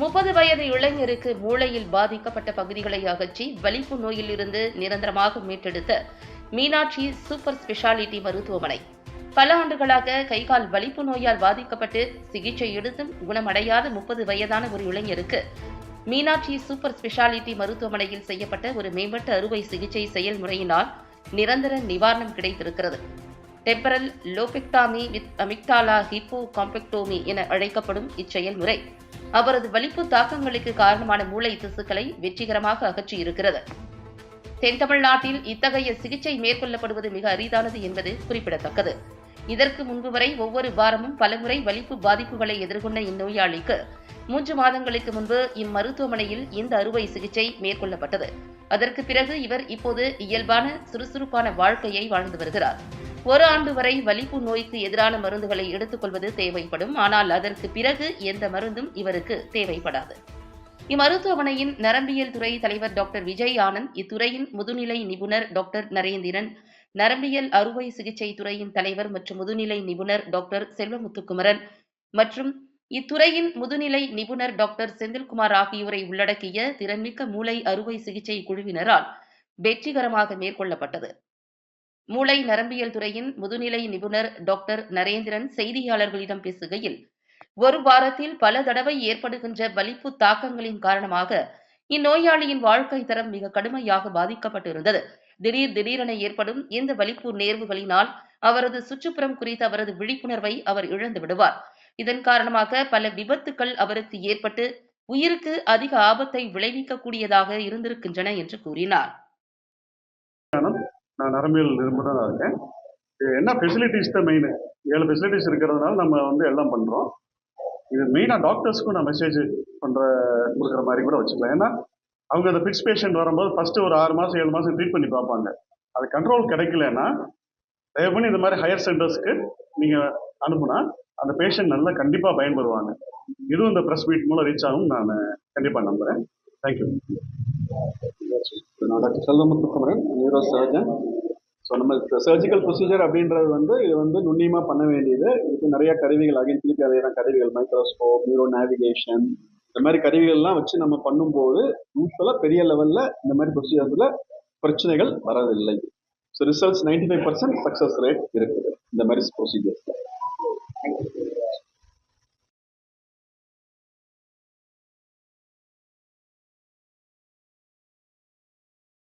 முப்பது வயது இளைஞருக்கு மூளையில் பாதிக்கப்பட்ட பகுதிகளை அகற்றி வலிப்பு நோயிலிருந்து நிரந்தரமாக மீட்டெடுத்த மீனாட்சி சூப்பர் ஸ்பெஷாலிட்டி மருத்துவமனை. பல ஆண்டுகளாக கைகால் வலிப்பு நோயால் பாதிக்கப்பட்டு சிகிச்சை எடுத்தும் குணமடையாத முப்பது வயதான ஒரு இளைஞருக்கு மீனாட்சி சூப்பர் ஸ்பெஷாலிட்டி மருத்துவமனையில் செய்யப்பட்ட ஒரு மேம்பட்ட அறுவை சிகிச்சை செயல்முறையினால் நிரந்தர நிவாரணம் கிடைத்திருக்கிறது. Temporal lobectomy with amygdala hippocampectomy என அழைக்கப்படும் இச்செயல்முறை. அவரது வலிப்பு தாக்கங்களுக்கு காரணமான மூளை திசுக்களை வெற்றிகரமாக அகற்றியிருக்கிறது. தென் தமிழ்நாட்டில் இத்தகைய சிகிச்சை மேற்கொள்ளப்படுவது மிக அரிதானது என்பது குறிப்பிடத்தக்கது. இதற்கு முன்பு வரை ஒவ்வொரு வாரமும் பலமுறை வலிப்பு பாதிப்புகளை எதிர்கொண்ட இந்நோயாளிக்கு மூன்று மாதங்களுக்கு முன்பு இம்மருத்துவமனையில் இந்த அறுவை சிகிச்சை மேற்கொள்ளப்பட்டது. அதற்கு பிறகு இவர் இப்போது இயல்பான சுறுசுறுப்பான வாழ்க்கையை வாழ்ந்து வருகிறார். ஒரு ஆண்டு வரை வலிப்பு நோய்க்கு எதிரான மருந்துகளை எடுத்துக்கொள்வது தேவைப்படும். ஆனால் அதற்கு பிறகு எந்த மருந்தும் இவருக்கு தேவைப்படாது. இம்மருத்துவமனையின் நரம்பியல் துறை தலைவர் டாக்டர் விஜய் ஆனந்த் இத்துறையின் முதுநிலை நிபுணர் டாக்டர் நரேந்திரன் நரம்பியல் அறுவை சிகிச்சை துறையின் தலைவர் மற்றும் முதுநிலை நிபுணர் டாக்டர் செல்வமுத்துக்குமரன் மற்றும் இத்துறையின் முதுநிலை நிபுணர் டாக்டர் செந்தில்குமார் ஆகியோரை உள்ளடக்கிய திறன்மிக்க மூளை அறுவை சிகிச்சை குழுவினரால் வெற்றிகரமாக மேற்கொள்ளப்பட்டது. மூளை நரம்பியல் துறையின் முதுநிலை நிபுணர் டாக்டர் நரேந்திரன் செய்தியாளர்களிடம் பேசுகையில் ஒரு வாரத்தில் பல தடவை ஏற்படுகின்ற வலிப்பு தாக்கங்களின் காரணமாக இந்நோயாளியின் வாழ்க்கை தரம் மிக கடுமையாக பாதிக்கப்பட்டிருந்தது. திடீர் திடீரென ஏற்படும் இந்த வலிப்பு நேர்வுகளினால் அவரது சுற்றுப்புறம் குறித்த அவரது விழிப்புணர்வை அவர் இழந்து விடுவார். இதன் காரணமாக பல விபத்துக்கள் அவருக்கு ஏற்பட்டு உயிருக்கு அதிக ஆபத்தை விளைவிக்கக்கூடியதாக இருந்திருக்கின்றன என்று கூறினார். நான் நரம்பியல் நிபுணராக இருக்கேன். என்ன ஃபெசிலிட்டிஸ் தான் மெயின் ஏழு ஃபெசிலிட்டிஸ் இருக்கிறதுனால நம்ம வந்து எல்லாம் பண்ணுறோம் இது மெயினாக டாக்டர்ஸ்க்கும் நான் மெசேஜ் பண்ணுற கொடுக்குற மாதிரி கூட வச்சுக்கலாம். ஏன்னா அவங்க அந்த ஃபிக்ஸ் பேஷண்ட் வரும்போது ஃபஸ்ட்டு ஒரு ஆறு மாதம் ஏழு மாதம் ட்ரீட் பண்ணி பார்ப்பாங்க. அது கண்ட்ரோல் கிடைக்கலன்னா தயவு பண்ணி இந்த மாதிரி ஹையர் சென்டர்ஸ்க்கு நீங்கள் அனுப்புனா அந்த பேஷண்ட் நல்லா கண்டிப்பாக பயன்படுவாங்க. இதுவும் இந்த ப்ரெஸ் மீட் மூலம் ரீச் ஆகும் நான் கண்டிப்பாக நம்புகிறேன் தேங்க்யூ நான் doctor Selvamuthukumaran neuro surgeon so நம்ம சர்ஜிக்கல் ப்ரொசீஜர் அப்படின்றது வந்து இது வந்து நுண்ணியமாக பண்ண வேண்டியது. இதுக்கு நிறைய கருவிகள் அகைன் திருப்பி அதையான கருவிகள் மைக்ரோஸ்கோப் நியூரோ நேவிகேஷன் இந்த மாதிரி கருவிகள்லாம் வச்சு நம்ம பண்ணும்போது யூஸ்வலாக பெரிய லெவலில் இந்த மாதிரி ப்ரொசீஜர்ஸில் பிரச்சனைகள் வரதில்லை. So results ninety five percent success rate இருக்குது. இந்த மாதிரி ப்ரொசீஜர்ஸில்